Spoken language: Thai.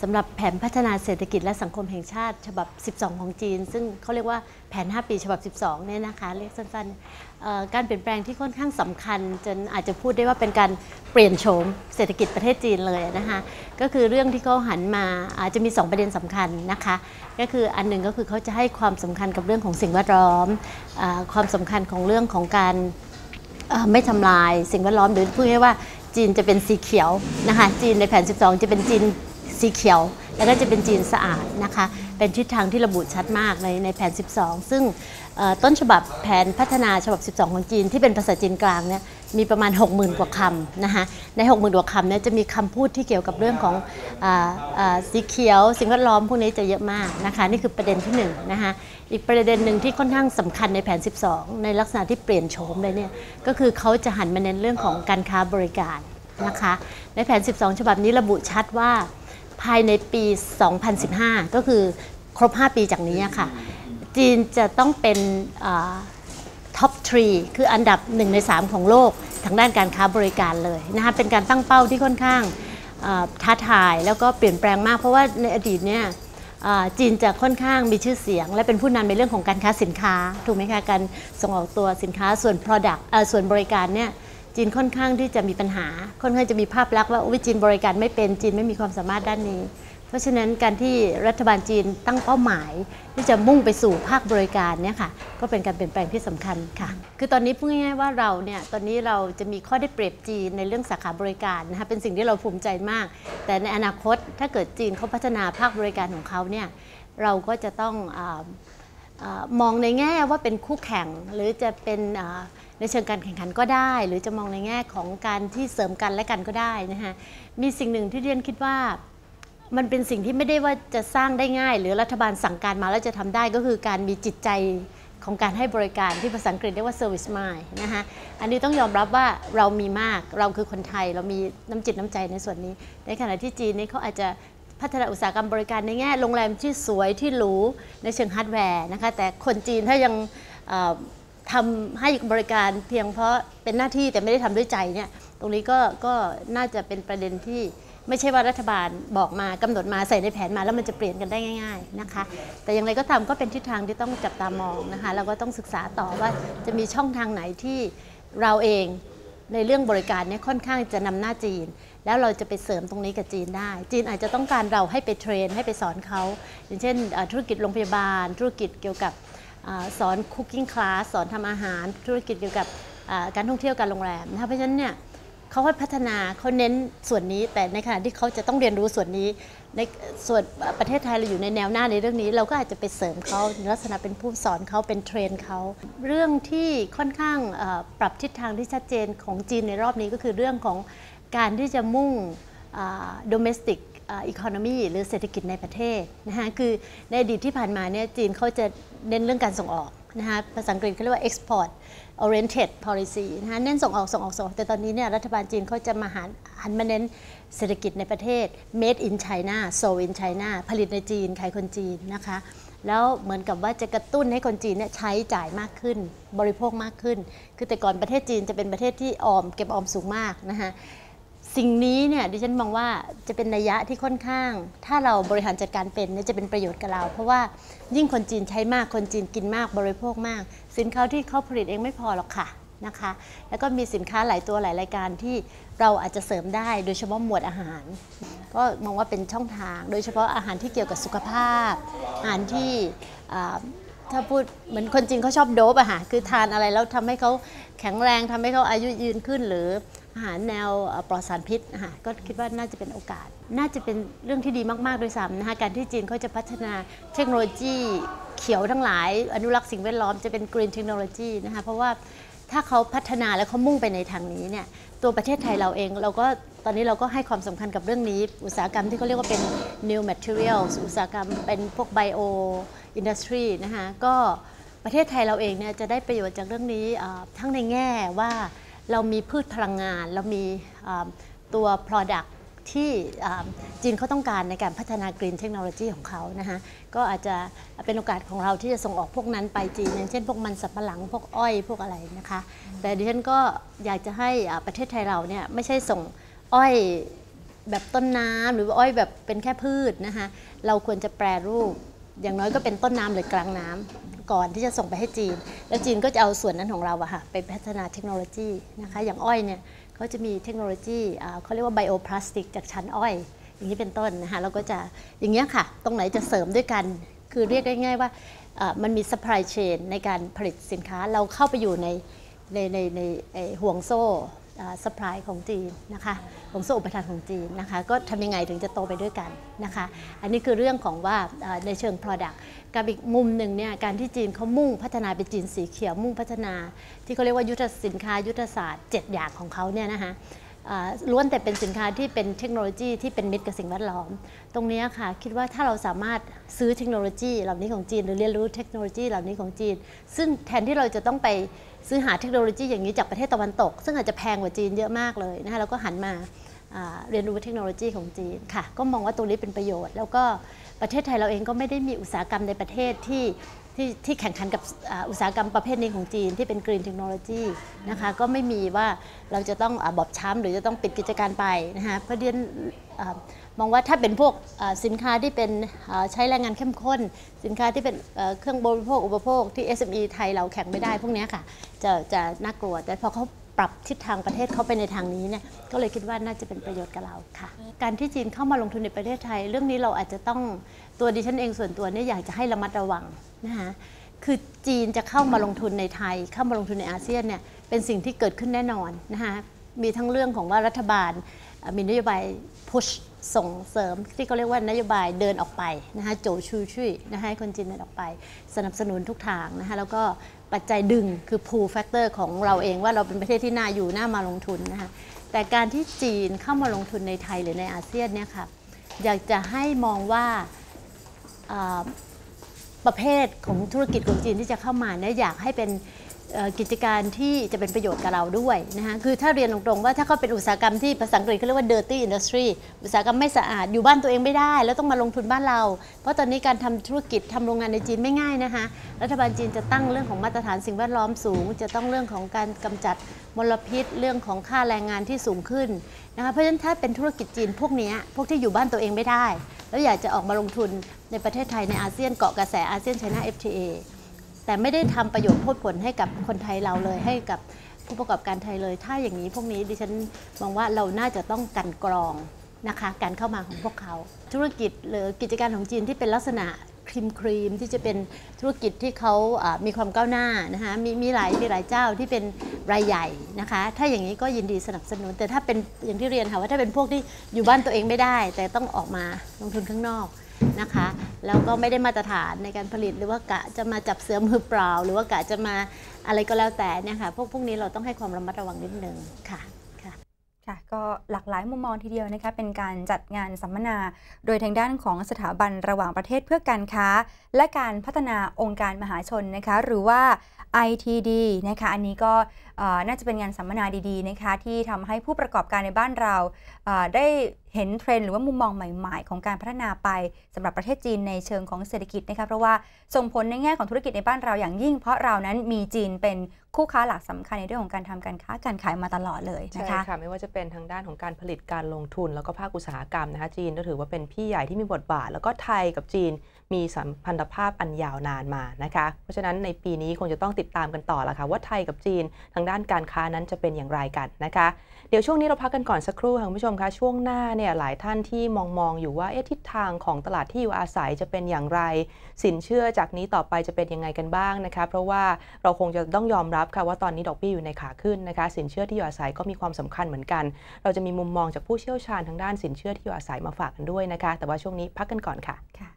สำหรับแผนพัฒนาเศรษฐกิจและสังคมแห่งชาติ ฉบับ 12 ของจีน ซึ่งเขาเรียกว่าแผน 5 ปีฉบับ 12 เนี่ยนะคะเรียกสั้นๆการเปลี่ยนแปลงที่ค่อนข้างสำคัญ จนอาจจะพูดได้ว่าเป็นการเปลี่ยนโฉมเศรษฐกิจประเทศจีนเลยนะคะก็คือเรื่องที่เขาหันมาอาจจะมี 2 ประเด็นสำคัญนะคะ ก็คืออันหนึ่งก็คือเขาจะให้ความสำคัญกับเรื่องของสิ่งแวดล้อมอความสำคัญของเรื่องของการไม่ทำลายสิ่งแวดล้อมหรือพูดง่ายว่าจีนจะเป็นสีเขียวนะคะจีนในแผน 12 จะเป็นจีน สีเขียว แล้วก็จะเป็นจีนสะอาดนะคะ เป็นทิศทางที่ระบุชัดมากในในแผน 12 ซึ่งเอ่อต้นฉบับแผนพัฒนาฉบับ 12 ของจีน ที่เป็นภาษาจีนกลางเนี่ยมีประมาณ 60,000 กว่าคำนะคะใน 60,000 กว่าคำเนี่ยจะมีคำพูดที่เกี่ยวกับเรื่องของออสีเขียว สิ่งแวดล้อมพวกนี้จะเยอะมากนะคะนี่คือประเด็นที่หนึ่งนะคะอีกประเด็นหนึ่งที่ค่อนข้างสำคัญในแผน 12 ในลักษณะที่เปลี่ยนโฉมเลยเนี่ยก็คือเขาจะหันมาเน้นเรื่องของการค้าบริการนะคะในแผน 12 ฉบับนี้ระบุชัดว่า ภายในปี 2015 ก็คือครบ 5 ปีจากนี้ค่ะ จีนจะต้องเป็นท็อปทรีคืออันดับ 1 ใน 3 ของโลกทางด้านการค้าบริการเลยนะคะเป็นการตั้งเป้าที่ค่อนข้างท้าทายแล้วก็เปลี่ยนแปลงมาก เพราะว่าในอดีตเนี่ยจีนจะค่อนข้างมีชื่อเสียง และเป็นผู้นำในเรื่องของการค้าสินค้า ถูกไหมคะการส่งออกตัวสินค้าส่วน Product ส่วนบริการเนี่ย จีนค่อนข้างที่จะมีปัญหา ค่อนข้างจะมีภาพลักษณ์ว่าจีนบริการไม่เป็นจีนไม่มีความสามารถด้านนี้ เพราะฉะนั้นการที่รัฐบาลจีนตั้งเป้าหมาย ที่จะมุ่งไปสู่ภาคบริการเนี่ยค่ะก็เป็นการเปลี่ยนแปลงที่สำคัญค่ะ คือตอนนี้พูดง่ายๆว่าเราเนี่ยตอนนี้เราจะมีข้อได้เปรียบจีนในเรื่องสาขาบริการนะคะเป็นสิ่งที่เราภูมิใจมาก แต่ในอนาคตถ้าเกิดจีนเขาพัฒนาภาคบริการของเขาเนี่ยเราก็จะต้องอ มองในแง่ว่าเป็นคู่แข่ง หรือจะเป็นในเชิงการแข่งขันก็ได้ หรือจะมองในแง่ของการที่เสริมกันและกันก็ได้นะคะมีสิ่งหนึ่งที่เรียนคิดว่ามันเป็นสิ่งที่ไม่ได้ว่าจะสร้างได้ง่าย หรือรัฐบาลสั่งการมาแล้วจะทำได้ก็คือการมีจิตใจของการให้บริการที่ภาษาอังกฤษเรียกว่า service mind นะคะอันนี้ต้องยอมรับว่าเรามีมากเราคือคนไทยเรามีน้ำจิตน้ำใจในส่วนนี้ ในขณะที่จีนนี่เขาอาจจะ พัฒนาอุตสาหกรรมบริการในแง่โรงแรมที่สวยที่หรูในเชิงฮาร์ดแวร์นะคะแต่คนจีนถ้ายังทำให้บริการเพียงเพราะเป็นหน้าที่แต่ไม่ได้ทำด้วยใจเนี่ยตรงนี้ก็ก็น่าจะเป็นประเด็นที่ไม่ใช่ว่ารัฐบาลบอกมากำหนดมาใส่ในแผนมาแล้วมันจะเปลี่ยนกันได้ง่าย ๆนะคะ แต่อย่างไรก็ตามก็เป็นทิศทางที่ต้องจับตามองนะคะแล้วก็ต้องศึกษาต่อว่าจะมีช่องทางไหนที่เราเอง ในเรื่องบริการเนี่ยค่อนข้างจะนำหน้าจีน แล้วเราจะไปเสริมตรงนี้กับจีนได้ จีนอาจจะต้องการเราให้ไปเทรนให้ไปสอนเขาอย่างเช่นธุรกิจโรงพยาบาล ธุรกิจเกี่ยวกับอสอนคุกกิ้งคลาสสอนทำอาหาร ธุรกิจเกี่ยวกับการท่องเที่ยวการโรงแรมนะคะเพราะฉะนั้นเนี่ย เขาให้พัฒนาเขาเน้นส่วนนี้ แต่ในขณะที่เขาจะต้องเรียนรู้ส่วนนี้ ในส่วนประเทศไทยเราอยู่ในแนวหน้าในเรื่องนี้ เราก็อาจจะไปเสริมเขาในลักษณะเป็นผู้สอนเขาเป็นเทรนเขาเรื่องที่ค่อนข้างปรับทิศทางที่ชัดเจนของจีนในรอบนี้ก็คือเรื่องของการที่จะมุ่ง domestic economy หรือเศรษฐกิจในประเทศนะคะคือในอดีตที่ผ่านมาเนี่ยจีนเขาจะเน้นเรื่องการส่งออก นะคะภาษาอังกฤษเขาเรียกว่า export oriented policy นะคะเน้นส่งออกส่งออกส่งออกแต่ตอนนี้เนี่ยรัฐบาลจีนเขาจะมาหันหันมาเน้นเศรษฐกิจในประเทศ made in China sold in China ผลิตในจีนขายคนจีนนะคะแล้วเหมือนกับว่าจะกระตุ้นให้คนจีนเนี่ยใช้จ่ายมากขึ้น บริโภคมากขึ้น คือแต่ก่อนประเทศจีนจะเป็นประเทศที่ออมเก็บออมสูงมากนะคะ สิ่งนี้เนี่ยดิฉันมองว่าจะเป็นนัยยะที่ค่อนข้าง ถ้าเราบริหารจัดการเป็นเนี่ยจะเป็นประโยชน์กับเรา เพราะว่ายิ่งคนจีนใช้มากคนจีนกินมากบริโภคมาก สินค้าที่เขาผลิตเองไม่พอหรอกค่ะนะคะ แล้วก็มีสินค้าหลายตัวหลายรายการที่เราอาจจะเสริมได้ โดยเฉพาะหมวดอาหาร ก็มองว่าเป็นช่องทาง โดยเฉพาะอาหารที่เกี่ยวกับสุขภาพ อาหารที่ถ้าพูดเหมือนคนจีนเขาชอบโดบอะค่ะคือทานอะไรแล้วทำให้เขาแข็งแรงทำให้เขาอายุยืนขึ้นหรือ อาหารแนวปลอดสารพิษอะค่ะก็คิดว่าน่าจะเป็นโอกาส น่าจะเป็นเรื่องที่ดีมากๆโดวยซ้ำนะคะการที่จีนเขาจะพัฒนาเทคโนโลยีเขียวทั้งหลาย อนุรักษ์สิ่งแวดล้อมจะเป็น green technology นะคะเพราะว่าถ้าเขาพัฒนาแล้วเขามุ่งไปในทางนี้เนี่ยตัวประเทศไทยเราเองเราก็ตอนนี้เราก็ให้ความสำคัญกับเรื่องนี้ อุตสาหกรรมที่เขาเรียกว่าเป็น new materials อุตสาหกรรมเป็นพวก bio industry นะคะก็ประเทศไทยเราเองเนี่ยจะได้ประโยชน์จากเรื่องนี้ทั้งในแง่ว่า เรามีพืชพลังงาน เรามีตัว product ที่จีนเขาต้องการในการพัฒนา Green Technology ของเขานะคะก็อาจจะเป็นโอกาสของเราที่จะส่งออกพวกนั้นไปจีนอย่างเช่นพวกมันสับปะหลังพวกอ้อยพวกอะไรนะคะ แต่ดิฉันก็อยากจะให้ประเทศไทยเราเนี่ยไม่ใช่ส่งอ้อยแบบต้นน้ำหรืออ้อยแบบเป็นแค่พืชนะคะเราควรจะแปรรูป อย่างน้อยก็เป็นต้นน้ำหรือกลางน้ำก่อนที่จะส่งไปให้จีน แล้วจีนก็จะเอาส่วนนั้นของเราอะค่ะไปพัฒนาเทคโนโลยีนะคะอย่างอ้อยเนี่ยเขาจะมีเทคโนโลยีเขาเรียกว่าไบโอพลาสติกจากชั้นอ้อย อย่างนี้เป็นต้นนะคะเราก็จะอย่างเงี้ยค่ะ ตรงไหนจะเสริมด้วยกัน คือเรียกง่ายๆว่ามันมี supply chain ในการผลิตสินค้าเราเข้าไปอยู่ในในในในห่วงโซ่ สป라이ของจีนนะคะห่วงโซ่อุปทานของจีนนะคะก็ทำยังไงถึงจะโตไปด้วยกันนะคะอันนี้คือเรื่องของว่าในเชิง Product กับอีกมุมหนึ่งเนี่ยการที่จีนเขามุ่งพัฒนาเป็นจีนสีเขียวมุ่งพัฒนา ที่เขาเรียกว่ายุทธสินค้ายุทธศาสตร์ 7 อย่างของเขาเนี่ยนะคะล้วนแต่เป็นสินค้าที่เป็นเทคโนโลยีที่เป็นมิตรกับสิ่งแวดล้อม ตรงนี้ค่ะคิดว่าถ้าเราสามารถซื้อเทคโนโลยีเหล่านี้ของจีน หรือเรียนรู้เทคโนโลยีเหล่านี้ของจีน ซึ่งแทนที่เราจะต้องไป ซื้อหาเทคโนโลยีอย่างนี้จากประเทศตะวันตก ซึ่งอาจจะแพงกว่าจีนเยอะมากเลยนะคะเราก็หันมาเรียนรู้เทคโนโลยีของจีนค่ะ ก็มองว่าตรงนี้เป็นประโยชน์ แล้วก็ประเทศไทยเราเองก็ไม่ได้มีอุตสาหกรรมในประเทศที่ที่ที่แข่งขันกับอุตสาหกรรมประเภทนี้ของจีนที่เป็นกรีนเทคโนโลยีนะคะก็ไม่มีว่าเราจะต้องอบอบช้ำหรือจะต้องปิดกิจการไปนะคะเพราะเดียน มองว่าถ้าเป็นพวกสินค้าที่เป็นใช้แรงงานเข้มข้น สินค้าที่เป็นเครื่องบริโภคอุปโภคที่ SME ไทยเราแข่งไม่ได้พวกนี้ค่ะจะจะน่ากลัว แต่พอเขาปรับทิศทางประเทศเขาไปในทางนี้เนี่ยก็เลยคิดว่าน่าจะเป็นประโยชน์กับเราค่ะ การที่จีนเข้ามาลงทุนในประเทศไทย เรื่องนี้เราอาจจะต้องตัวดิฉันเองส่วนตัวเนี่ยอยากจะให้ระมัดระวังนะคะคือจีนจะเข้ามาลงทุนในไทย เข้ามาลงทุนในอาเซียนเนี่ยเป็นสิ่งที่เกิดขึ้นแน่นอนนะคะมีทั้งเรื่องของว่ารัฐบาลมีนโยบาย push ส่งเสริมที่เขาเรียกว่านโยบายเดินออกไปนะคะโจชูชุยนะคะให้คนจีนเดินออกไป สนับสนุนทุกทางนะคะแล้วก็ปัจจัยดึงคือ pull factor ของเราเองว่าเราเป็นประเทศที่น่าอยู่น่ามาลงทุนนะคะแต่การที่จีนเข้ามาลงทุนในไทยหรือในอาเซียนเนี่ยค่ะอยากจะให้มองว่าประเภทของธุรกิจของจีนที่จะเข้ามาเนี่ยอยากให้เป็น กิจการที่จะเป็นประโยชน์กับเราด้วยนะคะคือถ้าเรียนตรงๆว่าถ้าเขาเป็นอุตสาหกรรมที่ภาษาอังกฤษเขาเรียกว่า dirty industry อุตสาหกรรมไม่สะอาดอยู่บ้านตัวเองไม่ได้ แล้วต้องมาลงทุนบ้านเรา เพราะตอนนี้การทำธุรกิจทำโรงงานในจีนไม่ง่ายนะคะรัฐบาลจีนจะตั้งเรื่องของมาตรฐานสิ่งแวดล้อมสูง จะต้องเรื่องของการกำจัดมลพิษ เรื่องของค่าแรงงานที่สูงขึ้นนะคะเพราะฉะนั้นถ้าเป็นธุรกิจจีนพวกนี้พวกที่อยู่บ้านตัวเองไม่ได้ แล้วอยากจะออกมาลงทุนในประเทศไทยในอาเซียนเกาะกระแสอาเซียนไชน่า FTA แต่ไม่ได้ทำประโยชน์โพดผลให้กับคนไทยเราเลยให้กับผู้ประกอบการไทยเลย ถ้าอย่างนี้พวกนี้ดิฉันมองว่าเราน่าจะต้องกันกรองนะคะการเข้ามาของพวกเขา ธุรกิจหรือกิจการของจีนที่เป็นลักษณะครีมครีมที่จะเป็นธุรกิจที่เขามีความก้าวหน้านะคะมีมีหลายมีหลายเจ้าที่เป็นรายใหญ่นะคะ ถ้าอย่างนี้ก็ยินดีสนับสนุน แต่ถ้าเป็นอย่างที่เรียนค่ะว่าถ้าเป็นพวกที่อยู่บ้านตัวเองไม่ได้ แต่ต้องออกมาลงทุนข้างนอก นะคะ แล้วก็ไม่ได้มาตรฐานในการผลิต หรือว่ากะจะมาจับเสือมือเปล่า หรือว่ากะจะมาอะไรก็แล้วแต่เนี่ยค่ะพวกพวกนี้เราต้องให้ความระมัดระวังนิดนึงค่ะ ค่ะก็หลากหลายมุมมองทีเดียวนะคะเป็นการจัดงานสัมมนา โดยทางด้านของสถาบันระหว่างประเทศเพื่อการค้า และการพัฒนาองค์การมหาชนนะคะหรือว่า ITD นะคะอันนี้ก็น่าจะเป็นงานสัมมนาดีๆนะคะที่ทำให้ผู้ประกอบการในบ้านเราได้เห็นเทรนหรือว่ามุมมองใหม่ๆ ของการพัฒนาไปสำหรับประเทศจีนในเชิงของเศรษฐกิจนะคะเพราะว่าส่งผลในแง่ของธุรกิจในบ้านเราอย่างยิ่ง เพราะเรานั้นมีจีนเป็น คู่ค้าหลักสำคัญในเรื่องของการทำการค้าการขายมาตลอดเลยใช่นะคะค่ะไม่ว่าจะเป็นทางด้านของการผลิตการลงทุน แล้วก็ภาคอุตสาหกรรมนะคะจีนก็ถือว่าเป็นพี่ใหญ่ที่มีบทบาท แล้วก็ไทยกับจีนมีสัมพันธภาพอันยาวนานมานะคะ เพราะฉะนั้นในปีนี้คงจะต้องติดตามกันต่อละค่ะว่าไทยกับจีนทางด้านการค้านั้นจะเป็นอย่างไรกันนะคะ เดี๋ยวช่วงนี้เราพักกันก่อนสักครู่ค่ะคุณผู้ชมคะช่วงหน้าเนี่ยหลายท่านที่มองมองอยู่ว่าเอ๊ะทิศทางของตลาดที่อยู่อาศัยจะเป็นอย่างไร สินเชื่อจากนี้ต่อไปจะเป็นยังไงกันบ้างนะคะ เพราะว่าเราคงจะต้องยอมรับค่ะว่าตอนนี้ดอกเบี้ยอยู่ในขาขึ้นนะคะ สินเชื่อที่อยู่อาศัยก็มีความสำคัญเหมือนกัน เราจะมีมุมมองจากผู้เชี่ยวชาญทางด้านสินเชื่อที่อยู่อาศัยมาฝากกันด้วยนะคะ แต่ว่าช่วงนี้พักกันก่อนค่ะค่ะ